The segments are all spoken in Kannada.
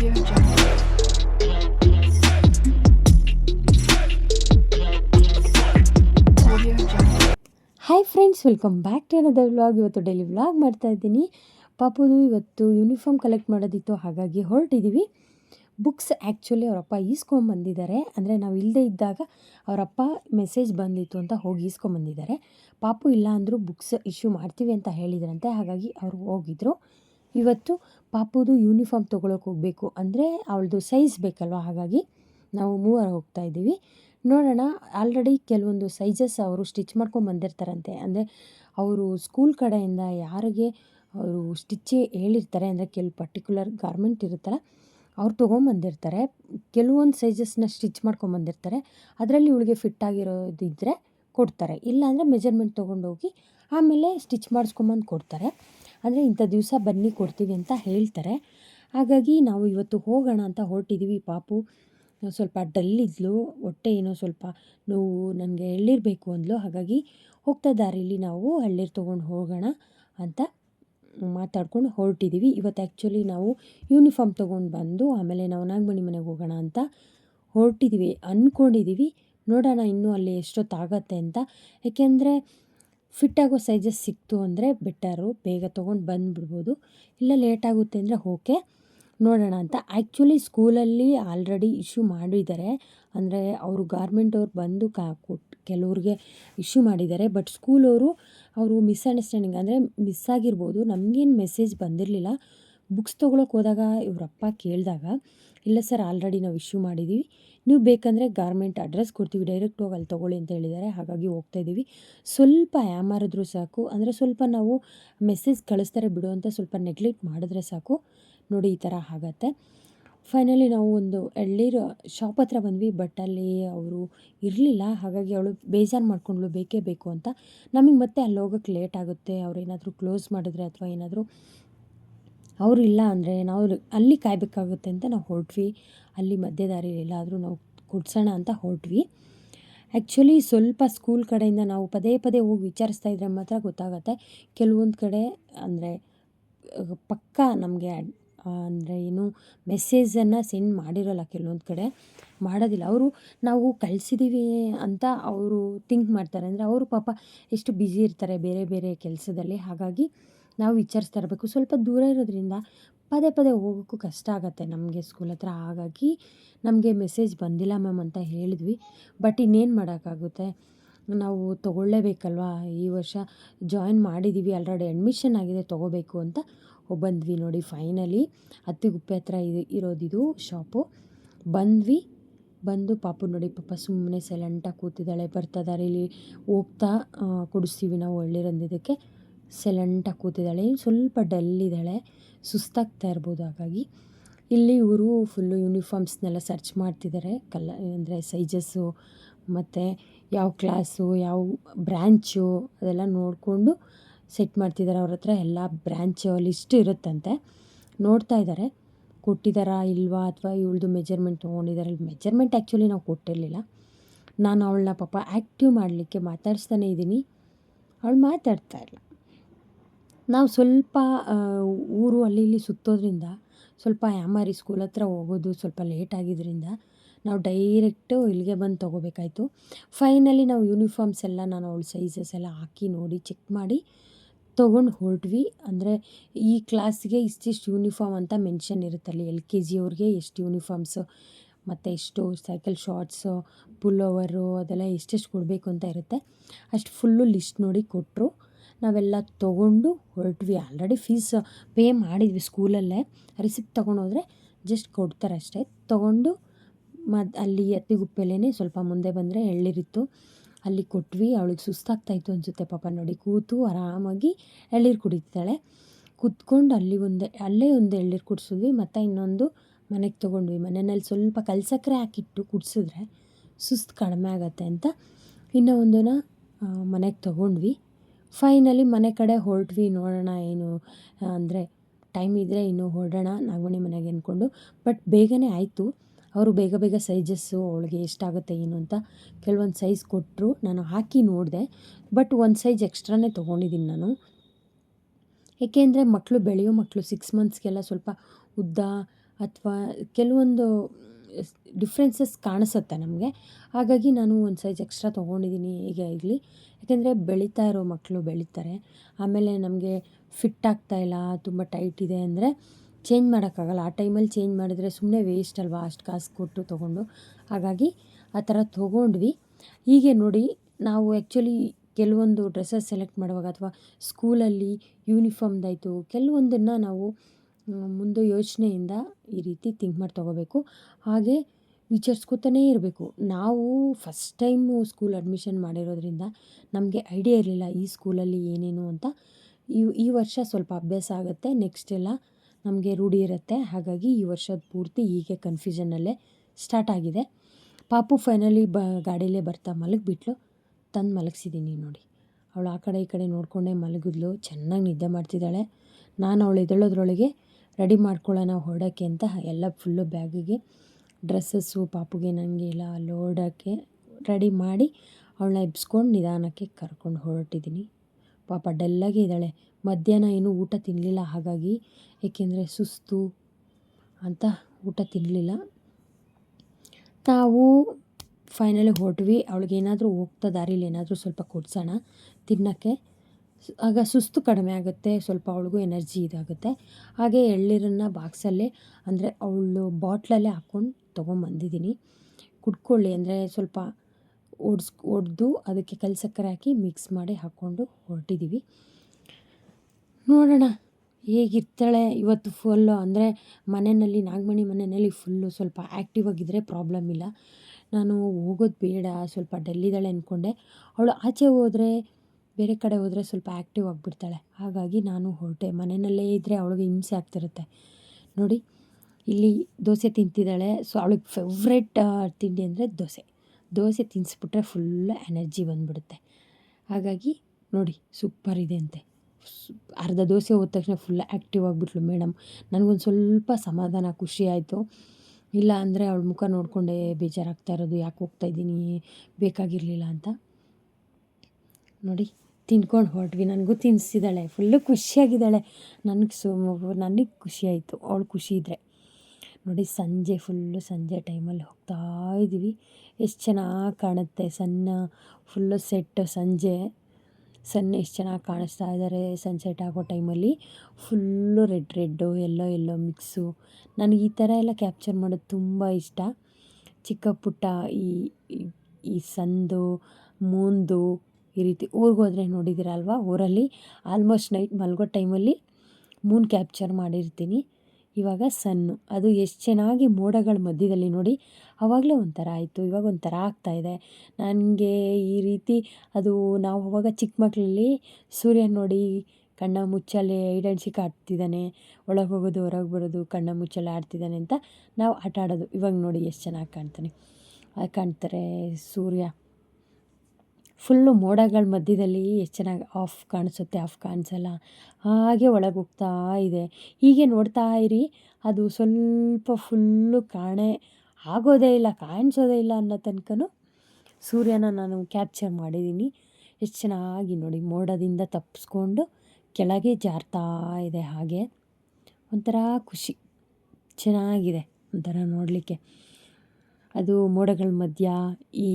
Hi friends welcome back to another vlog ಇವತ್ತು ಡೈಲಿ ವ್ಲಾಗ್ ಮಾಡ್ತಾ ಇದ್ದೀನಿ. ಪಾಪುದು ಇವತ್ತು ಯೂನಿಫಾರ್ಮ್ ಕಲೆಕ್ಟ್ ಮಾಡೋದಿತ್ತು, ಹಾಗಾಗಿ ಹೊರಟಿದ್ದೀವಿ ಬುಕ್ಸ್ ಆ್ಯಕ್ಚುಲಿ ಅವರಪ್ಪ ಈಸ್ಕೊಂಬಂದಿದ್ದಾರೆ ಅಂದರೆ ನಾವು ಇಲ್ಲದೆ ಇದ್ದಾಗ ಅವರಪ್ಪ ಮೆಸೇಜ್ ಬಂದಿತ್ತು ಅಂತ ಹೋಗಿ ಈಸ್ಕೊಂಬಂದಿದ್ದಾರೆ ಪಾಪು ಇಲ್ಲ ಅಂದರೂ ಬುಕ್ಸ್ ಇಶ್ಯೂ ಮಾಡ್ತೀವಿ ಅಂತ ಹೇಳಿದ್ರಂತೆ, ಹಾಗಾಗಿ ಅವರು ಹೋಗಿದ್ರು. ಇವತ್ತು ಪಾಪುದು ಯೂನಿಫಾರ್ಮ್ ತೊಗೊಳಕ್ಕೆ ಹೋಗಬೇಕು ಅಂದರೆ ಅವಳದು ಸೈಜ್ ಬೇಕಲ್ವ? ಹಾಗಾಗಿ ನಾವು ಮೂವರು ಹೋಗ್ತಾ ಇದ್ದೀವಿ. ನೋಡೋಣ ಆಲ್ರೆಡಿ ಕೆಲವೊಂದು ಸೈಜಸ್ ಅವರು ಸ್ಟಿಚ್ ಮಾಡ್ಕೊಂಡು ಬಂದಿರ್ತಾರಂತೆ. ಅಂದರೆ ಅವರು ಸ್ಕೂಲ್ ಕಡೆಯಿಂದ ಯಾರಿಗೆ ಅವರು ಸ್ಟಿಚ್ ಹೇಳಿರ್ತಾರೆ, ಅಂದರೆ ಕೆಲವು ಪರ್ಟಿಕ್ಯುಲರ್ ಗಾರ್ಮೆಂಟ್ ಇರುತ್ತಲ್ಲ, ಅವ್ರು ತೊಗೊಂಬಂದಿರ್ತಾರೆ ಕೆಲವೊಂದು ಸೈಜಸ್ನ ಸ್ಟಿಚ್ ಮಾಡ್ಕೊಂಬಂದಿರ್ತಾರೆ ಅದರಲ್ಲಿ ಇವಳಿಗೆ ಫಿಟ್ ಆಗಿರೋದಿದ್ದರೆ ಕೊಡ್ತಾರೆ. ಇಲ್ಲಾಂದರೆ ಮೆಜರ್ಮೆಂಟ್ ತೊಗೊಂಡೋಗಿ ಆಮೇಲೆ ಸ್ಟಿಚ್ ಮಾಡಿಸ್ಕೊಂಬಂದು ಕೊಡ್ತಾರೆ. ಅಂದರೆ ಇಂಥ ದಿವಸ ಬನ್ನಿ, ಕೊಡ್ತೀವಿ ಅಂತ ಹೇಳ್ತಾರೆ. ಹಾಗಾಗಿ ನಾವು ಇವತ್ತು ಹೋಗೋಣ ಅಂತ ಹೊರಟಿದ್ದೀವಿ ಪಾಪು ಸ್ವಲ್ಪ ಡಲ್ ಇದ್ಲು ಹೊಟ್ಟೆ ಏನೋ ಸ್ವಲ್ಪ ನೋವು, ನನಗೆ ಎಳ್ನೀರು ಅಂದ್ಲು. ಹಾಗಾಗಿ ಹೋಗ್ತಾ ದಾರಿಲಿ ನಾವು ಎಳ್ನೀರು ತೊಗೊಂಡು ಹೋಗೋಣ ಅಂತ ಮಾತಾಡ್ಕೊಂಡು ಹೊರಟಿದ್ದೀವಿ ಇವತ್ತು ಆ್ಯಕ್ಚುಲಿ ನಾವು ಯೂನಿಫಾರ್ಮ್ ತೊಗೊಂಡು ಬಂದು ಆಮೇಲೆ ನಾವು ನಾಗಮಣಿ ಮನೆಗೆ ಹೋಗೋಣ ಅಂತ ಹೊರಟಿದ್ದೀವಿ ಅಂದ್ಕೊಂಡಿದ್ದೀವಿ ನೋಡೋಣ ಇನ್ನೂ ಅಲ್ಲಿ ಎಷ್ಟೊತ್ತಾಗತ್ತೆ ಅಂತ. ಏಕೆಂದರೆ ಫಿಟ್ ಆಗೋ ಸೈಜಸ್ ಸಿಕ್ತು ಅಂದರೆ ಬೆಟರು, ಬೇಗ ತೊಗೊಂಡು ಬಂದುಬಿಡ್ಬೋದು. ಇಲ್ಲ ಲೇಟ್ ಆಗುತ್ತೆ ಅಂದರೆ ಓಕೆ, ನೋಡೋಣ ಅಂತ. ಆ್ಯಕ್ಚುಲಿ ಸ್ಕೂಲಲ್ಲಿ ಆಲ್ರೆಡಿ ಇಶ್ಯೂ ಮಾಡಿದ್ದಾರೆ. ಅಂದರೆ ಅವರು ಗಾರ್ಮೆಂಟ್ ಅವ್ರು ಬಂದು ಕಾ ಕೊಟ್ಟು ಕೆಲವ್ರಿಗೆ ಇಶ್ಯೂ ಮಾಡಿದ್ದಾರೆ. ಬಟ್ ಸ್ಕೂಲವರು, ಅವರು ಮಿಸ್ಅಂಡರ್ಸ್ಟ್ಯಾಂಡಿಂಗ್ ಅಂದರೆ ಮಿಸ್ ಆಗಿರ್ಬೋದು. ನಮಗೇನು ಮೆಸೇಜ್ ಬಂದಿರಲಿಲ್ಲ. ಬುಕ್ಸ್ ತೊಗೊಳಕ್ಕೆ ಹೋದಾಗ ಇವರಪ್ಪ ಕೇಳಿದಾಗ ಇಲ್ಲ ಸರ್ ಆಲ್ರೆಡಿ ನಾವು ಇಶ್ಯೂ ಮಾಡಿದ್ದೀವಿ ನೀವು ಬೇಕಂದರೆ ಗಾರ್ಮೆಂಟ್ ಅಡ್ರೆಸ್ ಕೊಡ್ತೀವಿ ಡೈರೆಕ್ಟ್ ಹೋಗಿ ಅಲ್ಲಿ ತೊಗೊಳ್ಳಿ ಅಂತ ಹೇಳಿದ್ದಾರೆ. ಹಾಗಾಗಿ ಹೋಗ್ತಾ ಇದ್ದೀವಿ ಸ್ವಲ್ಪ ಯಾಮಾರಿದ್ರು ಸಾಕು. ಅಂದರೆ ಸ್ವಲ್ಪ ನಾವು ಮೆಸೇಜ್ ಕಳಿಸ್ತಾರೆ ಬಿಡು ಅಂತ ಸ್ವಲ್ಪ ನೆಗ್ಲೆಕ್ಟ್ ಮಾಡಿದ್ರೆ ಸಾಕು. ನೋಡಿ, ಈ ಥರ ಆಗತ್ತೆ. ಫೈನಲಿ ನಾವು ಒಂದು ಎಳ್ಳೀರು ಶಾಪ್ ಹತ್ರ ಬಂದ್ವಿ ಬಟ್ ಅಲ್ಲಿ ಅವರು ಇರಲಿಲ್ಲ. ಹಾಗಾಗಿ ಅವಳು ಬೇಜಾರು ಮಾಡ್ಕೊಂಡ್ಳು, ಬೇಕೇ ಬೇಕು ಅಂತ. ನಮಗೆ ಮತ್ತೆ ಅಲ್ಲಿ ಹೋಗೋಕ್ಕೆ ಲೇಟ್ ಆಗುತ್ತೆ. ಅವ್ರು ಏನಾದರೂ ಕ್ಲೋಸ್ ಮಾಡಿದ್ರೆ ಅಥವಾ ಏನಾದರೂ ಅವರು ಇಲ್ಲ ಅಂದರೆ ನಾವು ಅಲ್ಲಿ ಕಾಯಬೇಕಾಗುತ್ತೆ ಅಂತ ನಾವು ಹೊರಟ್ವಿ. ಅಲ್ಲಿ ಮಧ್ಯ ದಾರಿಲಿ ಎಲ್ಲಾದರೂ ನಾವು ಕುಡ್ಸೋಣ ಅಂತ ಹೊರಟ್ವಿ. ಆ್ಯಕ್ಚುಲಿ ಸ್ವಲ್ಪ ಸ್ಕೂಲ್ ಕಡೆಯಿಂದ ನಾವು ಪದೇ ಪದೇ ಹೋಗಿ ವಿಚಾರಿಸ್ತಾ ಇದ್ರೆ ಮಾತ್ರ ಗೊತ್ತಾಗುತ್ತೆ. ಕೆಲವೊಂದು ಕಡೆ ಅಂದರೆ ಪಕ್ಕ ನಮಗೆ ಅಂದರೆ ಏನು ಮೆಸೇಜನ್ನು ಸೆಂಡ್ ಮಾಡಿರೋಲ್ಲ ಕೆಲವೊಂದು ಕಡೆ. ಮಾಡೋದಿಲ್ಲ. ಅವರು ನಾವು ಕಳಿಸಿದ್ದೀವಿ ಅಂತ ಅವರು ಥಿಂಕ್ ಮಾಡ್ತಾರೆ. ಅಂದರೆ ಅವರು ಪಾಪ ಎಷ್ಟು ಬ್ಯುಸಿ ಇರ್ತಾರೆ ಬೇರೆ ಬೇರೆ ಕೆಲಸದಲ್ಲಿ. ಹಾಗಾಗಿ ನಾವು ವಿಚಾರಿಸ್ತಾ ಇರಬೇಕು. ಸ್ವಲ್ಪ ದೂರ ಇರೋದ್ರಿಂದ ಪದೇ ಪದೇ ಹೋಗೋಕ್ಕೂ ಕಷ್ಟ ಆಗುತ್ತೆ ನಮಗೆ ಸ್ಕೂಲ್ ಹತ್ರ. ಹಾಗಾಗಿ ನಮಗೆ ಮೆಸೇಜ್ ಬಂದಿಲ್ಲ ಮ್ಯಾಮ್ ಅಂತ ಹೇಳಿದ್ವಿ. ಬಟ್ ಇನ್ನೇನು ಮಾಡೋಕ್ಕಾಗುತ್ತೆ? ನಾವು ತೊಗೊಳ್ಳೇಬೇಕಲ್ವಾ? ಈ ವರ್ಷ ಜಾಯಿನ್ ಮಾಡಿದ್ದೀವಿ ಆಲ್ರೆಡಿ ಅಡ್ಮಿಷನ್ ಆಗಿದೆ. ತೊಗೋಬೇಕು ಅಂತ ಬಂದ್ವಿ ನೋಡಿ. ಫೈನಲಿ ಅತ್ತಿಗುಪ್ಪೆ ಹತ್ರ ಇದು ಇರೋದಿದು ಶಾಪು ಬಂದ್ವಿ. ಬಂದು ಪಾಪು ನೋಡಿ, ಪಾಪ ಸುಮ್ಮನೆ ಸೈಲೆಂಟಾಗಿ ಕೂತಿದ್ದಾಳೆ. ಬರ್ತಾ ಇಲ್ಲಿ ಹೋಗ್ತಾ ಕುಡಿಸ್ತೀವಿ ನಾವು ಒಳ್ಳೆರಂದಿದ್ದಕ್ಕೆ ಸೈಲೆಂಟಾಗಿ ಕೂತಿದ್ದಾಳೆ ಸ್ವಲ್ಪ ಡಲ್ ಇದ್ದಾಳೆ, ಸುಸ್ತಾಗ್ತಾ ಇರ್ಬೋದು ಹಾಗಾಗಿ. ಇಲ್ಲಿ ಇವರು ಫುಲ್ಲು ಯೂನಿಫಾರ್ಮ್ಸ್ನೆಲ್ಲ ಸರ್ಚ್ ಮಾಡ್ತಿದ್ದಾರೆ ಕಲ್ಲ ಅಂದರೆ ಸೈಜಸ್ಸು ಮತ್ತು ಯಾವ ಕ್ಲಾಸು ಯಾವ ಬ್ರ್ಯಾಂಚು ಅದೆಲ್ಲ ನೋಡಿಕೊಂಡು ಸೆಟ್ ಮಾಡ್ತಿದ್ದಾರೆ ಅವ್ರ ಹತ್ರ. ಎಲ್ಲ ಬ್ರ್ಯಾಂಚ್ ಲಿಸ್ಟ್ ಇರುತ್ತಂತೆ. ನೋಡ್ತಾ ಇದ್ದಾರೆ. ಕೊಟ್ಟಿದ್ದಾರಾ ಇಲ್ವಾ ಅಥವಾ ಇವಳ್ದು ಮೆಜರ್ಮೆಂಟ್ ತೊಗೊಂಡಿದ್ದಾರೆ ಮೆಜರ್ಮೆಂಟ್ ಆ್ಯಕ್ಚುಲಿ ನಾವು ಕೊಟ್ಟಿರಲಿಲ್ಲ. ನಾನು ಅವಳನ್ನ ಪಾಪ ಆ್ಯಕ್ಟಿವ್ ಮಾಡಲಿಕ್ಕೆ ಮಾತಾಡಿಸ್ತಾನೆ ಇದ್ದೀನಿ ಅವಳು ಮಾತಾಡ್ತಾ ಇಲ್ಲ. ನಾವು ಸ್ವಲ್ಪ ಊರು ಅಲ್ಲಿ ಇಲ್ಲಿ ಸುತ್ತೋದ್ರಿಂದ ಸ್ವಲ್ಪ ಯಾಮಾರಿ ಸ್ಕೂಲ್ ಹತ್ರ ಹೋಗೋದು ಸ್ವಲ್ಪ ಲೇಟ್ ಆಗಿದ್ದರಿಂದ ನಾವು ಡೈರೆಕ್ಟು ಇಲ್ಲಿಗೆ ಬಂದು ತೊಗೋಬೇಕಾಯಿತು. ಫೈನಲಿ ನಾವು ಯೂನಿಫಾರ್ಮ್ಸ್ ಎಲ್ಲ, ನಾನು ಅವ್ಳ ಸೈಜಸ್ ಎಲ್ಲ ಹಾಕಿ ನೋಡಿ ಚೆಕ್ ಮಾಡಿ ತೊಗೊಂಡು ಹೊರಟ್ವಿ. ಅಂದರೆ ಈ ಕ್ಲಾಸ್ಗೆ ಇಷ್ಟಿಷ್ಟು ಯೂನಿಫಾರ್ಮ್ ಅಂತ ಮೆನ್ಷನ್ ಇರುತ್ತಲ್ಲಿ ಎಲ್ ಕೆ ಜಿಯವ್ರಿಗೆ ಎಷ್ಟು ಯೂನಿಫಾರ್ಮ್ಸು ಮತ್ತು ಎಷ್ಟು ಸೈಕಲ್ ಶಾರ್ಟ್ಸು ಪುಲ್ ಓವರು ಅದೆಲ್ಲ ಎಷ್ಟೆಷ್ಟು ಕೊಡಬೇಕು ಅಂತ ಇರುತ್ತೆ. ಅಷ್ಟು ಫುಲ್ಲು ಲಿಸ್ಟ್ ನೋಡಿ ಕೊಟ್ಟರು ನಾವೆಲ್ಲ ತೊಗೊಂಡು ಹೊರಟ್ವಿ. ಆಲ್ರೆಡಿ ಫೀಸ್ ಪೇ ಮಾಡಿದ್ವಿ ಸ್ಕೂಲಲ್ಲೇ ರಿಸಿಪ್ಟ್ ತೊಗೊಂಡೋದ್ರೆ ಜಸ್ಟ್ ಕೊಡ್ತಾರೆ ಅಷ್ಟೇ. ತೊಗೊಂಡು ಮತ್ತು ಅಲ್ಲಿ ಅತ್ತಿಗುಪ್ಪೆಲೇ ಸ್ವಲ್ಪ ಮುಂದೆ ಬಂದರೆ ಎಳ್ಳಿರಿತ್ತು. ಅಲ್ಲಿ ಕೊಟ್ವಿ. ಅವಳಿಗೆ ಸುಸ್ತಾಗ್ತಾಯಿತ್ತು ಅನಿಸುತ್ತೆ ಪಾಪ. ನೋಡಿ ಕೂತು ಆರಾಮಾಗಿ ಎಳ್ನೀರು ಕುಡಿತಾಳೆ. ಕುತ್ಕೊಂಡು ಅಲ್ಲಿ ಒಂದು, ಅಲ್ಲೇ ಒಂದು ಎಳ್ನೀರು ಕುಡಿಸಿದ್ವಿ. ಮತ್ತು ಇನ್ನೊಂದು ಮನೆಗೆ ತೊಗೊಂಡ್ವಿ. ಮನೆಯಲ್ಲಿ ಸ್ವಲ್ಪ ಕಲ್ಸಕ್ಕರೆ ಹಾಕಿಟ್ಟು ಕುಡಿಸಿದ್ರೆ ಸುಸ್ತು ಕಡಿಮೆ ಆಗುತ್ತೆ ಅಂತ. ಇನ್ನೂ ಒಂದನ್ನು ಮನೆಗೆ ತೊಗೊಂಡ್ವಿ. ಫೈನಲಿ ಮನೆ ಕಡೆ ಹೊರಟ್ವಿ ನೋಡೋಣ ಏನು ಅಂದರೆ ಟೈಮ್ ಇದ್ದರೆ ಇನ್ನೂ ಹೊರಡೋಣ, ನಾಗಮಣಿ ಮನೆಗೆ ಅಂದ್ಕೊಂಡು. ಬಟ್ ಬೇಗನೆ ಆಯಿತು. ಅವರು ಬೇಗ ಬೇಗ ಸೈಜಸ್ಸು ಅವಳಿಗೆ ಎಷ್ಟಾಗುತ್ತೆ ಏನು ಅಂತ ಕೆಲವೊಂದು ಸೈಜ್ ಕೊಟ್ಟರು ನಾನು ಹಾಕಿ ನೋಡಿದೆ. ಬಟ್ ಒಂದು ಸೈಜ್ ಎಕ್ಸ್ಟ್ರಾನೇ ತೊಗೊಂಡಿದ್ದೀನಿ ನಾನು. ಏಕೆಂದರೆ ಮಕ್ಕಳು ಬೆಳೆಯೋ ಮಕ್ಕಳು ಸಿಕ್ಸ್ ಮಂತ್ಸ್ಗೆಲ್ಲ ಸ್ವಲ್ಪ ಉದ್ದ, ಅಥವಾ ಕೆಲವೊಂದು ಡಿಫ್ರೆನ್ಸಸ್ ಕಾಣಿಸುತ್ತೆ ನಮಗೆ. ಹಾಗಾಗಿ ನಾನು ಒಂದು ಸೈಜ್ ಎಕ್ಸ್ಟ್ರಾ ತೊಗೊಂಡಿದ್ದೀನಿ ಈಗ ಆಗಲಿ ಯಾಕೆಂದರೆ ಬೆಳೀತಾ ಇರೋ ಮಕ್ಕಳು ಬೆಳೀತಾರೆ. ಆಮೇಲೆ ನಮಗೆ ಫಿಟ್ ಇಲ್ಲ, ತುಂಬ ಟೈಟ್ ಇದೆ ಅಂದರೆ ಚೇಂಜ್ ಮಾಡೋಕ್ಕಾಗಲ್ಲ. ಆ ಟೈಮಲ್ಲಿ ಚೇಂಜ್ ಮಾಡಿದರೆ ಸುಮ್ಮನೆ ವೇಸ್ಟ್ ಅಲ್ವಾ? ಅಷ್ಟು ಕಾಸು ಕೊಟ್ಟು ತೊಗೊಂಡು. ಹಾಗಾಗಿ ಆ ಥರ ತೊಗೊಂಡ್ವಿ. ಹೀಗೆ ನೋಡಿ ನಾವು ಆ್ಯಕ್ಚುಲಿ ಕೆಲವೊಂದು ಡ್ರೆಸ್ಸಸ್ ಸೆಲೆಕ್ಟ್ ಮಾಡುವಾಗ ಅಥವಾ ಸ್ಕೂಲಲ್ಲಿ ಯೂನಿಫಾರ್ಮ್ದಾಯಿತು ಕೆಲವೊಂದನ್ನು ನಾವು ಮುಂದೆ ಯೋಚನೆಯಿಂದ ಈ ರೀತಿ ಥಿಂಕ್ ಮಾಡಿ ತೊಗೋಬೇಕು. ಹಾಗೆ ವಿಚಾರಿಸ್ಕೊತಾನೇ ಇರಬೇಕು. ನಾವು ಫಸ್ಟ್ ಟೈಮು ಸ್ಕೂಲ್ ಅಡ್ಮಿಷನ್ ಮಾಡಿರೋದ್ರಿಂದ ನಮಗೆ ಐಡಿಯಾ ಇರಲಿಲ್ಲ ಈ ಸ್ಕೂಲಲ್ಲಿ ಏನೇನು ಅಂತ. ಈ ಈ ವರ್ಷ ಸ್ವಲ್ಪ ಅಭ್ಯಾಸ ಆಗುತ್ತೆ ನೆಕ್ಸ್ಟ್ ಎಲ್ಲ ನಮಗೆ ರೂಢಿ ಇರುತ್ತೆ. ಹಾಗಾಗಿ ಈ ವರ್ಷದ ಪೂರ್ತಿ ಹೀಗೆ ಕನ್ಫ್ಯೂಷನಲ್ಲೇ ಸ್ಟಾರ್ಟ್ ಆಗಿದೆ. ಪಾಪು ಫೈನಲಿ ಬ ಗಾಡಿಯಲ್ಲೇ ಬರ್ತಾ ಮಲಗಿಬಿಟ್ಲು. ತಂದು ಮಲಗಿಸಿದ್ದೀನಿ ನೋಡಿ. ಅವಳು ಆ ಕಡೆ ಈ ಕಡೆ ನೋಡಿಕೊಂಡೇ ಮಲಗಿದ್ಲು. ಚೆನ್ನಾಗಿ ನಿದ್ದೆ ಮಾಡ್ತಿದ್ದಾಳೆ. ನಾನು ಅವಳು ಎದ್ದೇಳೋದ್ರೊಳಗೆ ರೆಡಿ ಮಾಡ್ಕೊಳ್ಳೋಣ ಹೊರಡೋಕ್ಕೆ ಅಂತ. ಎಲ್ಲ ಫುಲ್ಲು ಬ್ಯಾಗಿಗೆ ಡ್ರೆಸ್ಸಸ್ಸು ಪಾಪುಗೆ ನನಗೆ ಎಲ್ಲ ಲೋಡೋಕ್ಕೆ ರೆಡಿ ಮಾಡಿ ಅವಳನ್ನ ಎಬ್ಸ್ಕೊಂಡು ನಿಧಾನಕ್ಕೆ ಕರ್ಕೊಂಡು ಹೊರಟಿದ್ದೀನಿ. ಪಾಪ ಡಲ್ಲಾಗೇ ಇದ್ದಾಳೆ. ಮಧ್ಯಾಹ್ನ ಏನು ಊಟ ತಿನ್ನಲಿಲ್ಲ ಹಾಗಾಗಿ, ಏಕೆಂದರೆ ಸುಸ್ತು ಅಂತ ಊಟ ತಿನ್ನಲಿಲ್ಲ ನಾವು ಫೈನಲಿ ಹೊರಟ್ವಿ. ಅವಳಿಗೇನಾದರೂ ಹೋಗ್ತಾ ದಾರಿಲಿ ಏನಾದರೂ ಸ್ವಲ್ಪ ಕೊಡ್ಸೋಣ. ತಿನ್ನೋಕ್ಕೆ ಆಗ ಸುಸ್ತು ಕಡಿಮೆ ಆಗುತ್ತೆ, ಸ್ವಲ್ಪ ಅವಳಿಗೂ ಎನರ್ಜಿ ಇದಾಗುತ್ತೆ. ಹಾಗೆ ಎಳ್ನೀರನ್ನು ಬಾಕ್ಸಲ್ಲೇ, ಅಂದರೆ ಅವಳು ಬಾಟ್ಲಲ್ಲೇ ಹಾಕ್ಕೊಂಡು ತೊಗೊಂಬಂದಿದ್ದೀನಿ. ಕುಡ್ಕೊಳ್ಳಿ ಅಂದರೆ ಸ್ವಲ್ಪ ಒಡ್ಸ್, ಒಡೆದು ಅದಕ್ಕೆ ಕಲ್ಸಕ್ಕರೆ ಹಾಕಿ ಮಿಕ್ಸ್ ಮಾಡಿ ಹಾಕ್ಕೊಂಡು ಹೊರಟಿದ್ದೀವಿ ನೋಡೋಣ ಹೇಗಿರ್ತಾಳೆ ಇವತ್ತು ಫುಲ್ಲು ಅಂದರೆ ಮನೆಯಲ್ಲಿ, ನಾಗಮಣಿ ಮನೆಯಲ್ಲಿ ಫುಲ್ಲು ಸ್ವಲ್ಪ ಆ್ಯಕ್ಟಿವ್ ಆಗಿದ್ದರೆ ಪ್ರಾಬ್ಲಮ್ ಇಲ್ಲ. ನಾನು ಹೋಗೋದು ಬೇಡ, ಸ್ವಲ್ಪ ಡಲ್ಲಿದ್ದಾಳೆ ಅಂದ್ಕೊಂಡೆ ಅವಳು ಆಚೆ ಹೋದರೆ ಬೇರೆ ಕಡೆ ಹೋದರೆ ಸ್ವಲ್ಪ ಆ್ಯಕ್ಟಿವ್ ಆಗಿಬಿಡ್ತಾಳೆ. ಹಾಗಾಗಿ ನಾನು ಹೊರಟೆ. ಮನೆಯಲ್ಲೇ ಇದ್ದರೆ ಅವಳಿಗೆ ಹಿಂಸೆ ಆಗ್ತಿರುತ್ತೆ. ನೋಡಿ, ಇಲ್ಲಿ ದೋಸೆ ತಿಂತಿದ್ದಾಳೆ. ಸೊ ಅವಳಿಗೆ ಫೇವ್ರೆಟ್ ತಿಂಡಿ ಅಂದರೆ ದೋಸೆ. ದೋಸೆ ತಿನ್ನಿಸ್ಬಿಟ್ರೆ ಫುಲ್ ಎನರ್ಜಿ ಬಂದುಬಿಡುತ್ತೆ. ಹಾಗಾಗಿ ನೋಡಿ ಸೂಪರ್ ಇದೆ ಅಂತೆ. ಅರ್ಧ ದೋಸೆ ಹೋದ ತಕ್ಷಣ ಫುಲ್ ಆ್ಯಕ್ಟಿವ್ ಆಗಿಬಿಟ್ಲು ಮೇಡಮ್ ನನಗೊಂದು ಸ್ವಲ್ಪ ಸಮಾಧಾನ, ಖುಷಿ ಆಯಿತು. ಇಲ್ಲ ಅಂದರೆ ಅವಳ ಮುಖ ನೋಡಿಕೊಂಡೇ ಬೇಜಾರಾಗ್ತಾ ಇರೋದು. ಯಾಕೆ ಹೋಗ್ತಾಯಿದ್ದೀನಿ ಬೇಕಾಗಿರಲಿಲ್ಲ ಅಂತ. ನೋಡಿ ತಿನ್ಕೊಂಡು ಹೊರಟ್ವಿ. ನನಗೂ ತಿನ್ನಿಸಿದ್ದಾಳೆ ಫುಲ್ಲು ಖುಷಿಯಾಗಿದ್ದಾಳೆ. ನನಗೆ ಸು ನನಗೆ ಖುಷಿಯಾಯಿತು ಅವಳು ಖುಷಿ ಇದ್ದರೆ ನೋಡಿ ಸಂಜೆ ಫುಲ್ಲು ಸಂಜೆ ಟೈಮಲ್ಲಿ ಹೋಗ್ತಾ ಇದ್ದೀವಿ ಎಷ್ಟು ಚೆನ್ನಾಗಿ ಕಾಣುತ್ತೆ ಸಣ್ಣ ಫುಲ್ಲು ಸೆಟ್ ಸಂಜೆ. ಸನ್ ಎಷ್ಟು ಚೆನ್ನಾಗಿ ಕಾಣಿಸ್ತಾ ಇದ್ದಾರೆ ಸನ್ಸೆಟ್ ಆಗೋ ಟೈಮಲ್ಲಿ full red red yellow yellow mix ನನಗೆ ಈ ಥರ ಎಲ್ಲ ಕ್ಯಾಪ್ಚರ್ ಮಾಡೋದು ತುಂಬ ಇಷ್ಟ. ಚಿಕ್ಕ ಪುಟ್ಟ ಈ ಈ ಸಂದು, ಮೂಂದು ಈ ರೀತಿ ಊರಿಗೋದ್ರೆ ನೋಡಿದ್ದೀರಲ್ವ ಊರಲ್ಲಿ ಆಲ್ಮೋಸ್ಟ್ ನೈಟ್ ಮಲಗೋ ಟೈಮಲ್ಲಿ ಮೂನ್ ಕ್ಯಾಪ್ಚರ್ ಮಾಡಿರ್ತೀನಿ. ಇವಾಗ ಸನ್ನು ಅದು ಎಷ್ಟು ಚೆನ್ನಾಗಿ ಮೋಡಗಳ ಮಧ್ಯದಲ್ಲಿ ನೋಡಿ ಆವಾಗಲೇ ಒಂಥರ ಆಯಿತು. ಇವಾಗ ಒಂಥರ ಆಗ್ತಾಯಿದೆ ನನಗೆ ಈ ರೀತಿ ಅದು ನಾವು ಅವಾಗ ಚಿಕ್ಕ ಮಕ್ಕಳಲ್ಲಿ ಸೂರ್ಯ ನೋಡಿ ಕಣ್ಣ ಮುಚ್ಚಲ್ಲಿ ಐಡೆಂಟಿಸಿ ಕಾಡ್ತಿದ್ದಾನೆ ಒಳಗೆ ಹೋಗೋದು, ಹೊರಗೆ ಬರೋದು, ಕಣ್ಣ ಮುಚ್ಚಲ್ಲಿ ಆಡ್ತಿದ್ದಾನೆ ಅಂತ ನಾವು ಆಟ ಆಡೋದು. ಇವಾಗ ನೋಡಿ ಎಷ್ಟು ಚೆನ್ನಾಗಿ ಕಾಣ್ತಾನೆ. ಕಾಣ್ತಾರೆ ಸೂರ್ಯ. ಫುಲ್ಲು ಮೋಡಗಳ ಮಧ್ಯದಲ್ಲಿ ಎಷ್ಟು ಚೆನ್ನಾಗಿ ಆಫ್ ಕಾಣಿಸುತ್ತೆ ಆಫ್ ಕಾಣಿಸಲ್ಲ. ಹಾಗೆ ಒಳಗೆ ಹೋಗ್ತಾ ಇದೆ. ಹೀಗೆ ನೋಡ್ತಾ ಇರಿ, ಅದು ಸ್ವಲ್ಪ ಫುಲ್ಲು ಕಾಣೆ ಆಗೋದೇ ಇಲ್ಲ, ಕಾಣಿಸೋದೇ ಇಲ್ಲ ಅನ್ನೋ ತನಕನೂ ಸೂರ್ಯನ ನಾನು ಕ್ಯಾಪ್ಚರ್ ಮಾಡಿದ್ದೀನಿ ಎಷ್ಟು ಚೆನ್ನಾಗಿ ನೋಡಿ ಮೋಡದಿಂದ ತಪ್ಪಿಸ್ಕೊಂಡು ಕೆಳಗೆ ಜಾರ್ತಾ ಇದೆ ಹಾಗೆ. ಒಂಥರ ಖುಷಿ. ಚೆನ್ನಾಗಿದೆ ಒಂಥರ ನೋಡಲಿಕ್ಕೆ. ಅದು ಮೋಡಗಳ ಮಧ್ಯ ಈ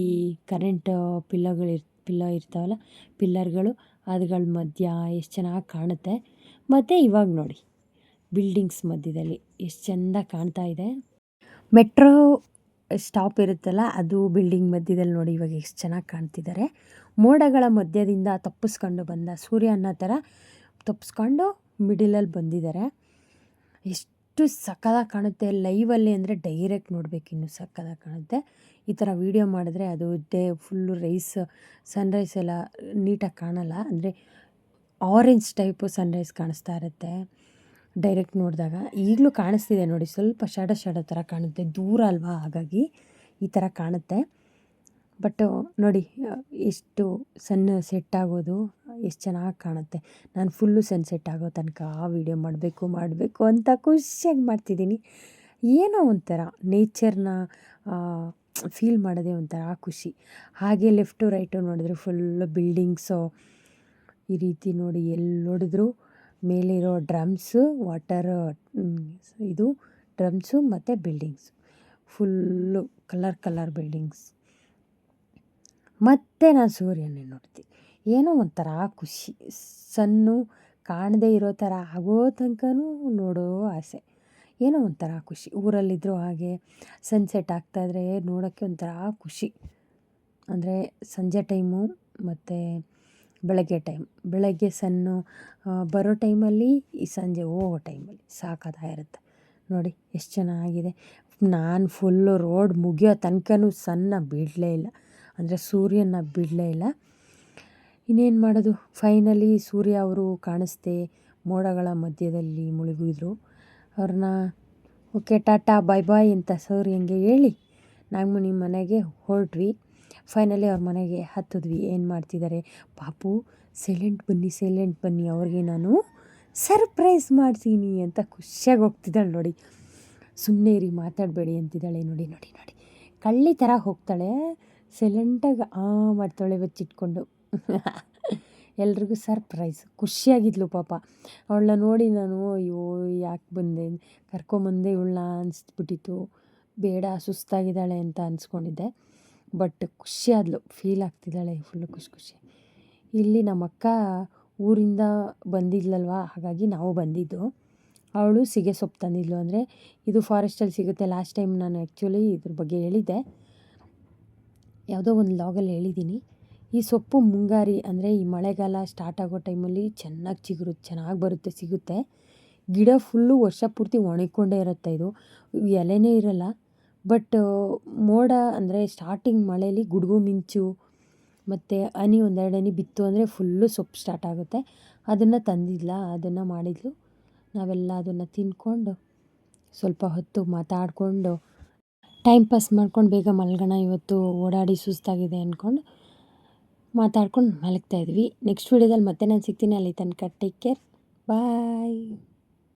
ಕರೆಂಟ್ ಪಿಲ್ಲಗಳು ಪಿಲ್ಲ ಇರ್ತಾವಲ್ಲ, ಪಿಲ್ಲರ್ಗಳು, ಅದುಗಳ ಮಧ್ಯ ಎಷ್ಟು ಚೆನ್ನಾಗಿ ಕಾಣುತ್ತೆ. ಮತ್ತು ಇವಾಗ ನೋಡಿ, ಬಿಲ್ಡಿಂಗ್ಸ್ ಮಧ್ಯದಲ್ಲಿ ಎಷ್ಟು ಚೆಂದ ಕಾಣ್ತಾ ಇದೆ. ಮೆಟ್ರೋ ಸ್ಟಾಪ್ ಇರುತ್ತಲ್ಲ, ಅದು ಬಿಲ್ಡಿಂಗ್ ಮಧ್ಯದಲ್ಲಿ ನೋಡಿ ಇವಾಗ ಎಷ್ಟು ಚೆನ್ನಾಗಿ ಕಾಣ್ತಿದ್ದಾರೆ ಮೋಡಗಳ ಮಧ್ಯದಿಂದ ತಪ್ಪಿಸ್ಕೊಂಡು ಬಂದ ಸೂರ್ಯ ಅನ್ನೋ ಥರ ತಪ್ಪಿಸ್ಕೊಂಡು ಮಿಡಿಲಲ್ಲಿ ಬಂದಿದ್ದಾರೆ ಎಷ್ಟು ಸಕ್ಕದಾಗಿ ಕಾಣುತ್ತೆ ಲೈವಲ್ಲಿ ಅಂದರೆ ಡೈರೆಕ್ಟ್ ನೋಡಬೇಕು, ಇನ್ನೂ ಸಕ್ಕದಾಗಿ ಕಾಣುತ್ತೆ. ಈ ಥರ ವೀಡಿಯೋ ಮಾಡಿದ್ರೆ ಅದು ಡೇ ಫುಲ್ಲು ರೈಸ್ ಸನ್ರೈಸ್ ಎಲ್ಲ ನೀಟಾಗಿ ಕಾಣಲ್ಲ. ಅಂದರೆ ಆರೆಂಜ್ ಟೈಪು ಸನ್ರೈಸ್ ಕಾಣಿಸ್ತಾ ಇರುತ್ತೆ ಡೈರೆಕ್ಟ್ ನೋಡಿದಾಗ. ಈಗಲೂ ಕಾಣಿಸ್ತಿದೆ ನೋಡಿ, ಸ್ವಲ್ಪ ಶಡ ಶಡ ಥರ ಕಾಣುತ್ತೆ. ದೂರ ಅಲ್ವಾ ಹಾಗಾಗಿ ಈ ಥರ ಕಾಣುತ್ತೆ. ಬಟ್ ನೋಡಿ, ಎಷ್ಟು ಸನ್ ಸೆಟ್ ಆಗೋದು, ಎಷ್ಟು ಚೆನ್ನಾಗಿ ಕಾಣುತ್ತೆ. ನಾನು ಫುಲ್ಲು ಸನ್ಸೆಟ್ ಆಗೋ ತನಕ ಆ ವೀಡಿಯೋ ಮಾಡಬೇಕು ಮಾಡಬೇಕು ಅಂತ ಖುಷಿಯಾಗಿ ಮಾಡ್ತಿದ್ದೀನಿ. ಏನೋ ಒಂಥರ ನೇಚರ್ನ ಫೀಲ್ ಮಾಡೋದೇ ಒಂಥರ ಖುಷಿ. ಹಾಗೆ ಲೆಫ್ಟು ರೈಟು ನೋಡಿದ್ರೆ ಫುಲ್ಲು ಬಿಲ್ಡಿಂಗ್ಸು ಈ ರೀತಿ ನೋಡಿ ಎಲ್ಲಿ ನೋಡಿದ್ರು. ಮೇಲಿರೋ ಡ್ರಮ್ಸು ವಾಟರ್ ಇದು ಡ್ರಮ್ಸು ಮತ್ತು buildings full colour colour buildings ಮತ್ತೆ ನಾನು ಸೂರ್ಯನೇ ನೋಡ್ತೀನಿ ಏನೋ ಒಂಥರ ಖುಷಿ. ಸನ್ನು ಕಾಣದೇ ಇರೋ ಥರ ಆಗೋ ತನಕನೂ ನೋಡೋ ಆಸೆ. ಏನೋ ಒಂಥರ ಖುಷಿ. ಊರಲ್ಲಿದ್ದರೂ ಹಾಗೆ ಸನ್ಸೆಟ್ ಆಗ್ತಾಯಿದ್ರೆ ನೋಡೋಕ್ಕೆ ಒಂಥರ ಖುಷಿ. ಅಂದರೆ ಸಂಜೆ ಟೈಮು ಮತ್ತು ಬೆಳಗ್ಗೆ ಟೈಮ್ ಬೆಳಗ್ಗೆ ಸನ್ನು ಬರೋ ಟೈಮಲ್ಲಿ ಈ ಸಂಜೆ ಹೋಗೋ ಟೈಮಲ್ಲಿ ಸಾಕಾಗಿರುತ್ತೆ ನೋಡಿ ಎಷ್ಟು ಚೆನ್ನಾಗಿದೆ. ನಾನು ಫುಲ್ಲು ರೋಡ್ ಮುಗಿಯೋ ತನಕನೂ ಸನ್ನ ಬಿಡಲೇ ಇಲ್ಲ. ಅಂದರೆ ಸೂರ್ಯನ ಬಿಡಲೇ ಇಲ್ಲ. ಇನ್ನೇನು ಮಾಡೋದು? ಫೈನಲಿ ಸೂರ್ಯ ಅವರು ಕಾಣಿಸ್ತೇ ಮೋಡಗಳ ಮಧ್ಯದಲ್ಲಿ ಮುಳುಗಿದ್ರು. ಅವ್ರನ್ನ, ಓಕೆ ಟಾಟಾ ಬಾಯ್ ಬಾಯ್ ಅಂತ ಸೂರ್ಯಂಗೆ ಹೇಳಿ ನಾಗಮಣಿ ಮನೆಗೆ ಹೊರಟ್ವಿ. ಫೈನಲಿ ಅವ್ರ ಮನೆಗೆ ಹತ್ತಿದ್ವಿ. ಏನು ಮಾಡ್ತಿದ್ದಾರೆ? ಪಾಪು, ಸೈಲೆಂಟ್ ಬನ್ನಿ ಸೈಲೆಂಟ್ ಬನ್ನಿ, ಅವ್ರಿಗೆ ನಾನು ಸರ್ಪ್ರೈಸ್ ಮಾಡ್ತೀನಿ ಅಂತ ಖುಷಿಯಾಗಿ ಹೋಗ್ತಿದ್ದಾಳೆ ನೋಡಿ. ಸುಮ್ಮನೆ ರೀ ಮಾತಾಡಬೇಡಿ ಅಂತಿದ್ದಾಳೆ ನೋಡಿ ನೋಡಿ ನೋಡಿ. ಕಳ್ಳಿ ಥರ ಹೋಗ್ತಾಳೆ. ಸೈಲೆಂಟಾಗಿ ಆ ಮಾಡ್ತಾಳೆ, ಬಚ್ಚಿಟ್ಕೊಂಡು. ಎಲ್ರಿಗೂ ಸರ್ಪ್ರೈಸ್. ಖುಷಿಯಾಗಿದ್ಲು ಪಾಪ. ಅವಳನ್ನ ನೋಡಿ ನಾನು, ಅಯ್ಯೋ, ಯಾಕೆ ಬಂದೆ? ಕರ್ಕೊಂಬಂದೆ ಇವಳನ್ನ, ಅನಿಸ್ಬಿಟ್ಟಿತ್ತು. ಬೇಡ, ಸುಸ್ತಾಗಿದ್ದಾಳೆ ಅಂತ ಅನ್ಸ್ಕೊಂಡಿದ್ದೆ. ಬಟ್ ಖುಷಿಯಾದ್ಲು. ಫೀಲ್ ಆಗ್ತಿದ್ದಾಳೆ ಫುಲ್ಲು ಖುಷಿ ಖುಷಿ. ಇಲ್ಲಿ ನಮ್ಮ ಅಕ್ಕ ಊರಿಂದ ಬಂದಿದ್ಲಲ್ವ? ಹಾಗಾಗಿ ನಾವು ಬಂದಿದ್ದು. ಅವಳು ಸಿಗೆ ಸೊಪ್ಪು ತಂದಿದ್ಲು ಅಂದರೆ ಇದು ಫಾರೆಸ್ಟಲ್ಲಿ ಸಿಗುತ್ತೆ. ಲಾಸ್ಟ್ ಟೈಮ್ ನಾನು ಆ್ಯಕ್ಚುಲಿ ಇದ್ರ ಬಗ್ಗೆ ಹೇಳಿದ್ದೆ. ಯಾವುದೋ ಒಂದು ಲಾಗಲ್ಲಿ ಹೇಳಿದ್ದೀನಿ. ಈ ಸೊಪ್ಪು ಮುಂಗಾರಿ ಅಂದರೆ ಈ ಮಳೆಗಾಲ ಸ್ಟಾರ್ಟ್ ಆಗೋ ಟೈಮಲ್ಲಿ ಚೆನ್ನಾಗಿ ಚಿಗುರು, ಚೆನ್ನಾಗಿ ಬರುತ್ತೆ, ಸಿಗುತ್ತೆ. ಗಿಡ ಫುಲ್ಲು ವರ್ಷ ಪೂರ್ತಿ ಒಣಗಿಕೊಂಡೇ ಇರುತ್ತೆ ಇದು. ಎಲೆನೇ ಇರಲ್ಲ. ಬಟ್ ಮೋಡ ಅಂದರೆ ಸ್ಟಾರ್ಟಿಂಗ್ ಮಳೇಲಿ ಗುಡುಗು ಮಿಂಚು, ಮತ್ತು ಹನಿ ಒಂದೆರಡು ಹನಿ ಬಿತ್ತು ಅಂದರೆ ಫುಲ್ಲು ಸೊಪ್ಪು ಸ್ಟಾರ್ಟ್ ಆಗುತ್ತೆ. ಅದನ್ನು ತಂದಿಲ್ಲ ಅದನ್ನು ಮಾಡಿದ್ಲು. ನಾವೆಲ್ಲ ಅದನ್ನು ತಿಂದ್ಕೊಂಡು ಸ್ವಲ್ಪ ಹೊತ್ತು ಮಾತಾಡಿಕೊಂಡು ಟೈಮ್ ಪಾಸ್ ಮಾಡ್ಕೊಂಡು ಬೇಗ ಮಲ್ಗೋಣ. ಇವತ್ತು ಓಡಾಡಿ ಸುಸ್ತಾಗಿದೆ ಅಂದ್ಕೊಂಡು ಮಾತಾಡ್ಕೊಂಡು ಮಲಗ್ತಾಯಿದ್ವಿ ನೆಕ್ಸ್ಟ್ ವೀಡಿಯೋದಲ್ಲಿ ಮತ್ತೆ ನಾನು ಸಿಗ್ತೀನಿ. ಅಲ್ಲಿ ತನಕ ಟೇಕ್ ಕೇರ್ ಬಾಯ್